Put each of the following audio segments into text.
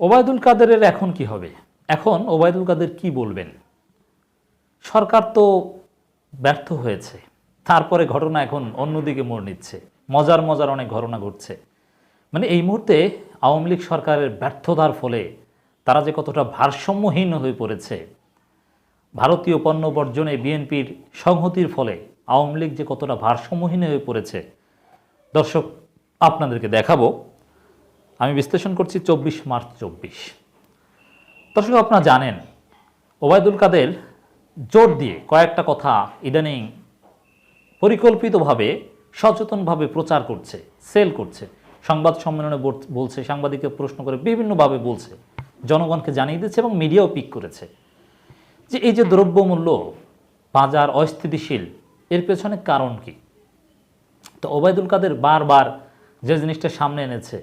ওবায়দুল কাদেরের এখন কি হবে? এখন ওবায়দুল কাদের কি বলবেন? সরকার তো ব্যর্থ হয়েছে। তারপরে ঘটনা এখন অন্যদিকে মোড় নিচ্ছে। মজার মজার অনেক ঘটনা ঘটছে। মানে এই মুহূর্তে আওয়ামী লীগ সরকারের ব্যর্থতার ফলে তারা যে কতটা ভারসাম্যহীন হয়ে পড়েছে, ভারতীয় পণ্য বর্জনে বিএনপির সংহতির ফলে আওয়ামী লীগ যে কতটা ভারসাম্যহীন হয়ে পড়েছে, দর্শক, আপনাদেরকে দেখাবো। আমি বিশ্লেষণ করছি চব্বিশ মার্চ চব্বিশ। দর্শক, আপনারা জানেন, ওবায়দুল কাদের জোর দিয়ে কয়েকটা কথা ইদানিং পরিকল্পিতভাবে, সচেতনভাবে প্রচার করছে, সেল করছে। সংবাদ সম্মেলনে বলছে, সাংবাদিককে প্রশ্ন করে বিভিন্নভাবে বলছে, জনগণকে জানিয়ে দিচ্ছে এবং মিডিয়াও পিক করেছে যে এই যে দ্রব্যমূল্য বাজার অস্থিতিশীল, এর পেছনে কারণ কি? তো ওবায়দুল কাদের বারবার যে জিনিসটা সামনে এনেছে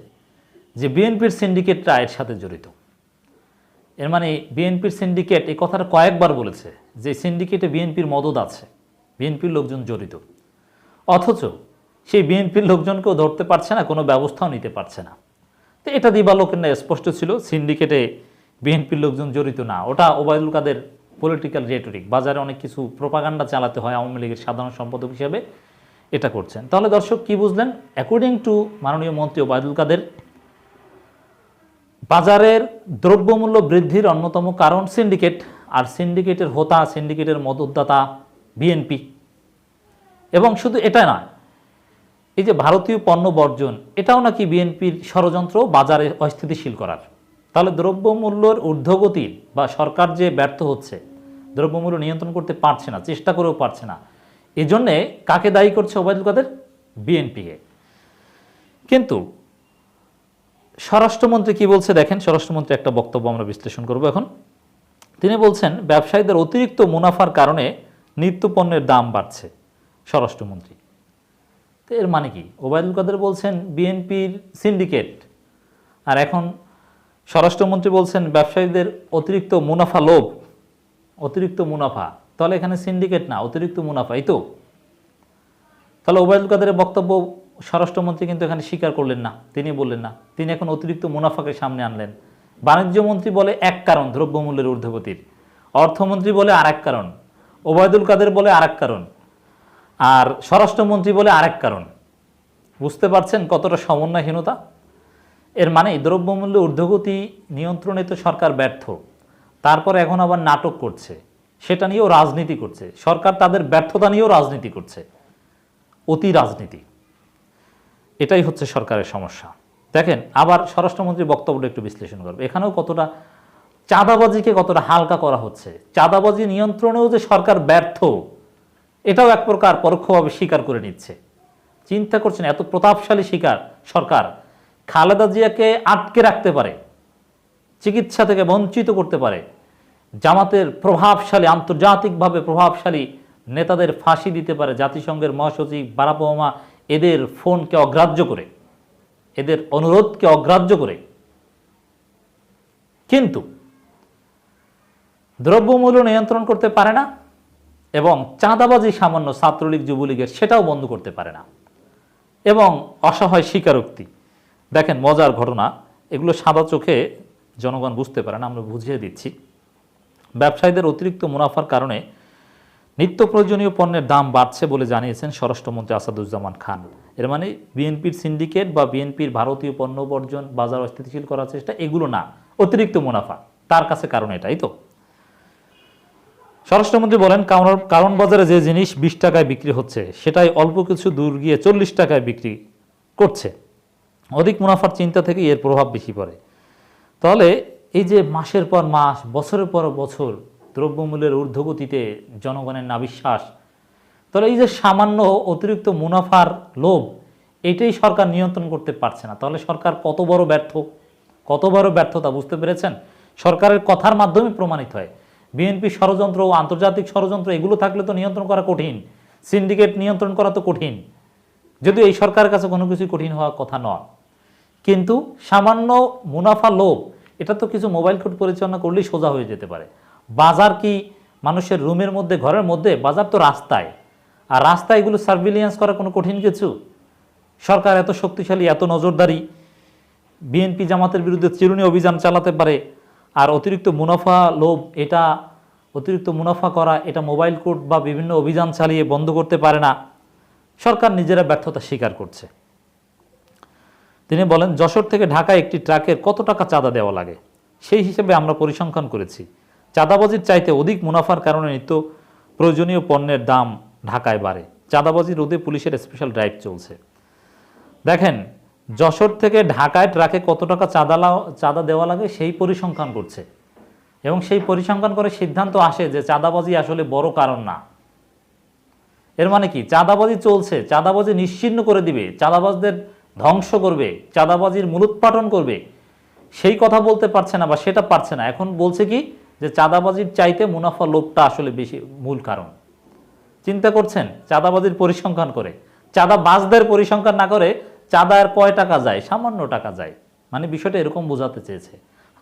যে বিএনপির সিন্ডিকেটরা এর সাথে জড়িত। এর মানে বিএনপির সিন্ডিকেট এই কথাটা কয়েকবার বলেছে যে সিন্ডিকেটে বিএনপির মদত আছে, বিএনপির লোকজন জড়িত। অথচ সেই বিএনপির লোকজনকেও ধরতে পারছে না, কোনো ব্যবস্থাও নিতে পারছে না। তো এটা দিবালোকের না স্পষ্ট ছিল, সিন্ডিকেটে বিএনপির লোকজন জড়িত না। ওটা ওবায়দুল কাদের পলিটিক্যাল রেটরিক বাজারে অনেক কিছু প্রোপাগান্ডা চালাতে হয় আওয়ামী লীগের সাধারণ সম্পাদক হিসেবে এটা করছেন। তাহলে দর্শক কি বুঝলেন? অ্যাকর্ডিং টু মাননীয় মন্ত্রী ওবায়দুল কাদের বাজারের দ্রব্যমূল্য বৃদ্ধির অন্যতম কারণ সিন্ডিকেট, আর সিন্ডিকেটের হোতা, সিন্ডিকেটের মদতদাতা বিএনপি। এবং শুধু এটা নয়, এই যে ভারতীয় পণ্য বর্জন, এটাও নাকি বিএনপির ষড়যন্ত্র বাজারে অস্থিতিশীল করার। তাহলে দ্রব্যমূল্যের ঊর্ধ্বগতির বা সরকার যে ব্যর্থ হচ্ছে, দ্রব্যমূল্য নিয়ন্ত্রণ করতে পারছে না, চেষ্টা করেও পারছে না, এজন্যে কাকে দায়ী করছে ওবায়দুল কাদের? বিএনপিকে। কিন্তু স্বরাষ্ট্রমন্ত্রী কি বলছে? দেখেন, স্বরাষ্ট্রমন্ত্রী একটা বক্তব্য আমরা বিশ্লেষণ করব এখন। তিনি বলছেন, ব্যবসায়ীদের অতিরিক্ত মুনাফার কারণে নিত্যপণ্যের দাম বাড়ছে স্বরাষ্ট্রমন্ত্রী। তো এর মানে কি? ওবায়দুল কাদের বলছেন, বিএনপির সিন্ডিকেট। আর এখন স্বরাষ্ট্রমন্ত্রী বলছেন, ব্যবসায়ীদের অতিরিক্ত মুনাফা লোভ। অতিরিক্ত মুনাফা। তাহলে এখানে সিন্ডিকেট না, অতিরিক্ত মুনাফা। এই তো। তাহলে ওবায়দুল কাদেরের বক্তব্য স্বরাষ্ট্রমন্ত্রী কিন্তু এখানে স্বীকার করলেন না, তিনি বললেন না। তিনি এখন অতিরিক্ত মুনাফাকে সামনে আনলেন। বাণিজ্যমন্ত্রী বলে এক কারণ, দ্রব্যমূল্যের ঊর্ধ্বগতির। অর্থমন্ত্রী বলে আরেক কারণ, ওবায়দুল কাদের বলে আরেক কারণ, আর স্বরাষ্ট্রমন্ত্রী বলে আরেক কারণ। বুঝতে পারছেন কতটা সমন্বয়হীনতা? এর মানে দ্রব্যমূল্য ঊর্ধ্বগতি নিয়ন্ত্রণে তো সরকার ব্যর্থ, তারপর এখন আবার নাটক করছে। সেটা নিয়েও রাজনীতি করছে। সরকার তাদের ব্যর্থতা নিয়েও রাজনীতি করছে। অতি রাজনীতি। এটাই হচ্ছে সরকারের সমস্যা। দেখেন, আবার স্বরাষ্ট্রমন্ত্রীর বক্তব্যটা একটু বিশ্লেষণ করবে। এখানেও কতটা চাঁদাবাজিকে কতটা হালকা করা হচ্ছে। চাঁদাবাজি নিয়ন্ত্রণেও যে সরকার ব্যর্থ, এটাও এক প্রকার পরোক্ষভাবে স্বীকার করে নিচ্ছে। চিন্তা করছেন, এত প্রতাপশালী শিকার সরকার খালেদা জিয়াকে আটকে রাখতে পারে, চিকিৎসা থেকে বঞ্চিত করতে পারে, জামাতের প্রভাবশালী, আন্তর্জাতিকভাবে প্রভাবশালী নেতাদের ফাঁসি দিতে পারে, জাতিসংঘের মহাসচিব বারাক ওবামা এদের ফোনকে অগ্রাহ্য করে, এদের অনুরোধকে অগ্রাহ্য করে। কিন্তু দ্রব্যমূল্য নিয়ন্ত্রণ করতে পারে না এবং চাঁদাবাজি সামান্য ছাত্রলীগ, যুবলীগের সেটাও বন্ধ করতে পারে না এবং অসহায় স্বীকারোক্তি। দেখেন, মজার ঘটনা, এগুলো সাদা চোখে জনগণ বুঝতে পারে না, আমরা বুঝিয়ে দিচ্ছি। ব্যবসায়ীদের অতিরিক্ত মুনাফার কারণে নিত্য প্রয়োজনীয় পণ্যের দাম বাড়ছে বলে জানিয়েছেন স্বরাষ্ট্রমন্ত্রী আসাদুজ্জামান খান। এর মানে বিএনপির সিন্ডিকেট বা বিএনপির ভারতীয় পণ্য বর্জন বাজার অস্থিতিশীল করার চেষ্টা, এগুলো না। অতিরিক্ত মুনাফা। তার কাছে কারণ এটাই তো। স্বরাষ্ট্রমন্ত্রী বলেন, কারণ বাজারে যে জিনিস বিশ টাকায় বিক্রি হচ্ছে, সেটাই অল্প কিছু দূর গিয়ে চল্লিশ টাকায় বিক্রি করছে। অধিক মুনাফার চিন্তা থেকে এর প্রভাব বেশি পড়ে। তাহলে এই যে মাসের পর মাস, বছরের পর বছর দ্রব্যমূল্যের ঊর্ধ্বগতিতে জনগণের নাবিশ্বাস। তাহলে এই যে সামান্য অতিরিক্ত মুনাফার লোভ, এটাই সরকার নিয়ন্ত্রণ করতে পারছে না। তাহলে সরকার কত বড় ব্যর্থ? কত বড় ব্যর্থতা, বুঝতে পেরেছেন? সরকারের কথার মাধ্যমে প্রমাণিত হয়। বিএনপি ষড়যন্ত্র ও আন্তর্জাতিক ষড়যন্ত্র, এগুলো থাকলে তো নিয়ন্ত্রণ করা কঠিন। সিন্ডিকেট নিয়ন্ত্রণ করা তো কঠিন। যদিও এই সরকারের কাছে কোনো কিছুই কঠিন হওয়ার কথা নয়। কিন্তু সামান্য মুনাফা লোভ, এটা তো কিছু মোবাইল কোড পরিচালনা করলেই সোজা হয়ে যেতে পারে। বাজার কি মানুষের রুমের মধ্যে, ঘরের মধ্যে? বাজার তো রাস্তায়। আর রাস্তায় এগুলো সার্ভিলিয়েন্স করা কোনো কঠিন কিছু? সরকার এত শক্তিশালী, এত নজরদারি। বিএনপি জামাতের বিরুদ্ধে চিরুনি অভিযান চালাতে পারে। আর অতিরিক্ত মুনাফা লোভ, এটা অতিরিক্ত মুনাফা করা, এটা মোবাইল কোর্ট বা বিভিন্ন অভিযান চালিয়ে বন্ধ করতে পারে না। সরকার নিজেরা ব্যর্থতা স্বীকার করছে। তিনি বলেন, যশোর থেকে ঢাকায় একটি ট্রাকের কত টাকা চাঁদা দেওয়া লাগে? সেই হিসেবে আমরা পরিসংখ্যান করেছি। চাঁদাবাজির চাইতে অধিক মুনাফার কারণে নিত্য প্রয়োজনীয় পণ্যের দাম ঢাকায় বাড়ে। চাঁদাবাজি রোধে পুলিশের স্পেশাল ড্রাইভ চলছে। দেখেন, যশোর থেকে ঢাকায় ট্রাকে কত টাকা চাঁদা চাঁদা দেওয়া লাগে সেই পরিসংখ্যান করছে। এবং সেই পরিসংখ্যান করে সিদ্ধান্ত আসে যে চাঁদাবাজি আসলে বড় কারণ না। এর মানে কি? চাঁদাবাজি চলছে, চাঁদাবাজি নিশ্চিহ্ন করে দিবে, চাঁদাবাজদের ধ্বংস করবে, চাঁদাবাজির মূলোৎপাটন করবে। সেই কথা বলতে পারছে না বা সেটা পারছে না। এখন বলছে কি যে চাঁদাবাজির চাইতে মুনাফা লোভটা আসলে বেশি মূল কারণ। চিন্তা করছেন, চাঁদাবাজির পরিসংখ্যান করে। চাঁদা চাঁদাবাজদের পরিসংখ্যান না করে চাঁদার কয় টাকা যায়, সামান্য টাকা যায়। মানে বিষয়টা এরকম বোঝাতে চেয়েছে।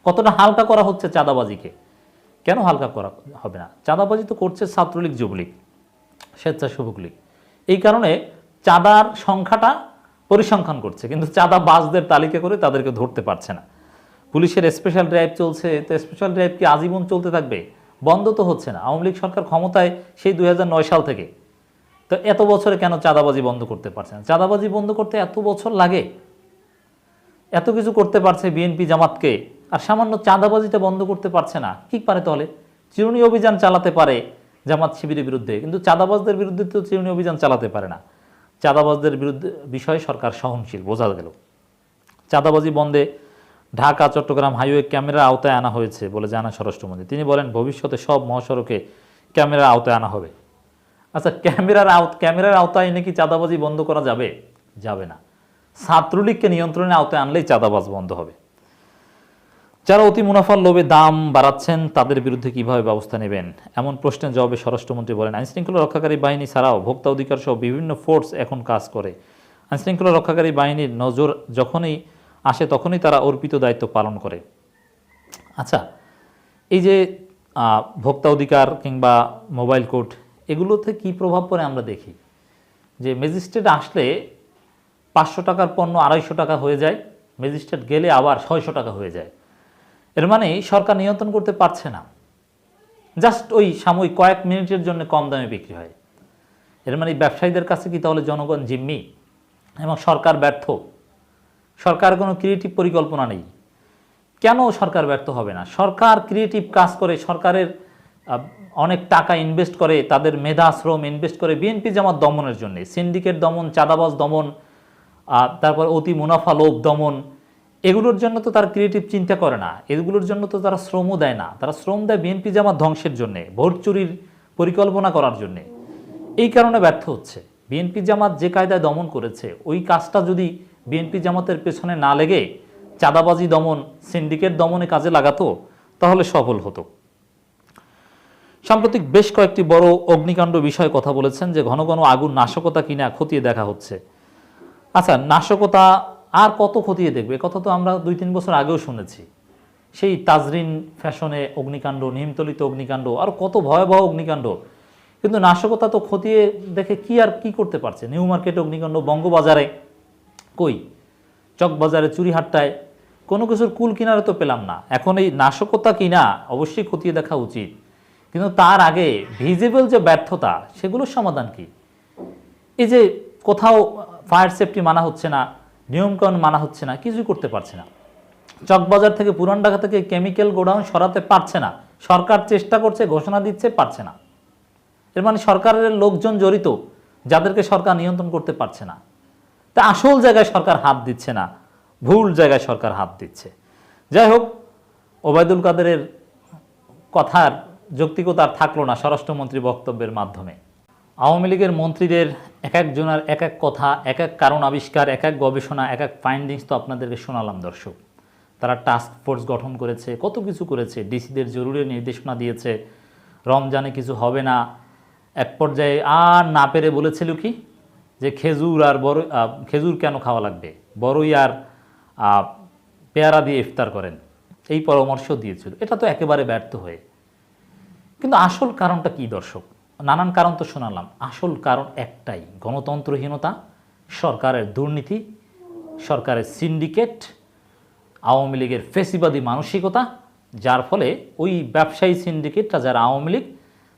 কতটা হালকা করা হচ্ছে চাঁদাবাজিকে? কেন হালকা করা হবে না? চাঁদাবাজি তো করছে ছাত্রলীগ, যুবলীগ, স্বেচ্ছাসেবক লীগ। এই কারণে চাঁদার সংখ্যাটা পরিসংখ্যান করছে, কিন্তু চাঁদা বাসদের তালিকা করে তাদেরকে ধরতে পারছে না। পুলিশের স্পেশাল ড্রাইভ চলছে, তো স্পেশাল ড্রাইভ কি আজীবন চলতে থাকবে? বন্ধ তো হচ্ছে না। আওয়ামী লীগ সরকার ক্ষমতায় সেই দুই হাজার নয় সাল থেকে। তো এত বছরে কেন চাঁদাবাজি বন্ধ করতে পারছে না? চাঁদাবাজি বন্ধ করতে এত বছর লাগে। এত কিছু করতে পারছে বিএনপি জামাতকে। আর সামান্য চাঁদাবাজিটা বন্ধ করতে পারছে না। কি পারে তাহলে? চিরুনি অভিযান চালাতে পারে জামাত শিবিরের বিরুদ্ধে। কিন্তু চাঁদাবাজদের বিরুদ্ধে তো চিরুনি অভিযান চালাতে পারে না। চাঁদাবাজদের বিরুদ্ধে বিষয়ে সরকার সহনশীল, বোঝা গেল। চাঁদাবাজি বন্ধে ঢাকা, চট্টগ্রাম হাইওয়ে ক্যামেরার আওতায় আনা হয়েছে বলে জানান স্বরাষ্ট্রমন্ত্রী। তিনি বলেন, ভবিষ্যতে সব মহাসড়কে ক্যামেরার আওতায় আনা হবে। আচ্ছা ক্যামেরার আওত ক্যামেরার আওতায় নাকি চাঁদাবাজি বন্ধ করা যাবে? যাবে না। ছাত্রলীগকে নিয়ন্ত্রণের আওতায় আনলেই চাঁদাবাজ বন্ধ হবে। যারা অতি মুনাফার লোভে দাম বাড়াচ্ছেন, তাদের বিরুদ্ধে কীভাবে ব্যবস্থা নেবেন? এমন প্রশ্নের জবাবে স্বরাষ্ট্রমন্ত্রী বলেন, আইনশৃঙ্খলা রক্ষাকারী বাহিনী ছাড়াও ভোক্তা অধিকার সহ বিভিন্ন ফোর্স এখন কাজ করে। আইনশৃঙ্খলা রক্ষাকারী বাহিনীর নজর যখনই আসে তখনই তারা অর্পিত দায়িত্ব পালন করে। আচ্ছা এই যে ভোক্তা অধিকার কিংবা মোবাইল কোড, এগুলোতে কি প্রভাব পড়ে আমরা দেখি? যে, ম্যাজিস্ট্রেট আসলে পাঁচশো টাকার পণ্য আড়াইশো টাকা হয়ে যায়, ম্যাজিস্ট্রেট গেলে আবার ছয়শো টাকা হয়ে যায়। এর মানে সরকার নিয়ন্ত্রণ করতে পারছে না। জাস্ট ওই সাময়িক কয়েক মিনিটের জন্য কম দামে বিক্রি হয়। এর মানে ব্যবসায়ীদের কাছে কি তাহলে জনগণ জিম্মি? এবং সরকার ব্যর্থ? সরকার কোনো ক্রিয়েটিভ পরিকল্পনা নেই। কেন সরকার ব্যর্থ হবে না? সরকার ক্রিয়েটিভ কাজ করে, সরকারের অনেক টাকা ইনভেস্ট করে, তাদের মেধা শ্রম ইনভেস্ট করে বিএনপি জামাত দমনের জন্য সিন্ডিকেট দমন, চাঁদাবাজ দমন তারপর অতি মুনাফা লোভ দমন, এগুলোর জন্য তো তারা ক্রিয়েটিভ চিন্তা করে না। এগুলোর জন্য তো তারা শ্রমও দেয় না। তারা শ্রম দেয় বিএনপি জামাত ধ্বংসের জন্যে, ভোট চুরির পরিকল্পনা করার জন্যে। এই কারণে ব্যর্থ হচ্ছে। বিএনপি জামাত যে কায়দায় দমন করেছে, ওই কাজটা যদি বিএনপি জামাতের পেছনে না লেগে চাঁদাবাজি দমন, সিন্ডিকেট দমনে কাজে লাগাতো, তাহলে সফল হতো। সাম্প্রতিক বেশ কয়েকটি বড় অগ্নিকাণ্ড বিষয়ে কথা বলেছেন যে ঘন ঘন আগুন নাশকতা কিনা খতিয়ে দেখা হচ্ছে। আচ্ছা নাশকতা আর কত খতিয়ে দেখবে? কথা তো আমরা দুই তিন বছর আগেও শুনেছি। সেই তাজরিন ফ্যাশনে অগ্নিকাণ্ড, নিমতলিত অগ্নিকাণ্ড, আর কত ভয়াবহ অগ্নিকাণ্ড। কিন্তু নাশকতা তো খতিয়ে দেখে কি আর কি করতে পারছে? নিউ মার্কেট অগ্নিকাণ্ড, বঙ্গবাজারে কই? চকবাজারে চুরিহাট্টায় কোনো কিছুর কুল কিনারে তো পেলাম না। এখন এই নাশকতা কিনা অবশ্যই খতিয়ে দেখা উচিত। কিন্তু তার আগে ভিজিবল যে ব্যর্থতা, সেগুলোর সমাধান কি? এই যে কোথাও ফায়ার সেফটি মানা হচ্ছে না, নিয়মকানুন মানা হচ্ছে না, কিছুই করতে পারছে না। চকবাজার থেকে পুরান ঢাকা থেকে কেমিক্যাল গোডাউন সরাতে পারছে না। সরকার চেষ্টা করছে, ঘোষণা দিচ্ছে, পারছে না। এর মানে সরকারের লোকজন জড়িত, যাদেরকে সরকার নিয়ন্ত্রণ করতে পারছে না। তা আসল জায়গায় সরকার হাত দিচ্ছে না, ভুল জায়গায় সরকার হাত দিচ্ছে। যাই হোক, ওবায়দুল কাদেরের কথার যৌক্তিকতা থাকল না স্বরাষ্ট্রমন্ত্রী বক্তব্যের মাধ্যমে। আওয়ামী লীগের মন্ত্রীদের এক একজনের এক এক কথা, এক এক কারণ আবিষ্কার, এক এক গবেষণা, এক এক ফাইন্ডিংস তো আপনাদেরকে শোনালাম, দর্শক। তারা টাস্ক ফোর্স গঠন করেছে, কত কিছু করেছে, ডিসিদের জরুরি নির্দেশনা দিয়েছে, রমজানে কিছু হবে না, এক পর্যায়ে আর না পেরে বলেছিল কি? যে খেজুর আর বড় খেজুর কেন খাওয়া লাগবে? বড়ই আর পেয়ারা দিয়ে ইফতার করেন। এই পরামর্শ দিয়েছিল। এটা তো একেবারে ব্যর্থ হয়ে। কিন্তু আসল কারণটা কি দর্শক? নানান কারণ তো শোনালাম। আসল কারণ একটাই, গণতন্ত্রহীনতা, সরকারের দুর্নীতি, সরকারের সিন্ডিকেট, আওয়ামী লীগের ফেসিবাদী মানসিকতা, যার ফলে ওই ব্যবসায়ী সিন্ডিকেটটা যারা আওয়ামী লীগ,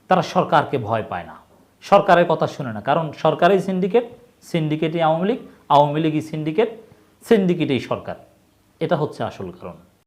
তারা সরকারকে ভয় পায় না। সরকারের কথা শুনে না। কারণ সরকারই সিন্ডিকেট সিন্ডিকেটই আওয়ামী লীগ, আওয়ামী লীগই সিন্ডিকেট সিন্ডিকেটেই সরকার। এটা হচ্ছে আসল কারণ।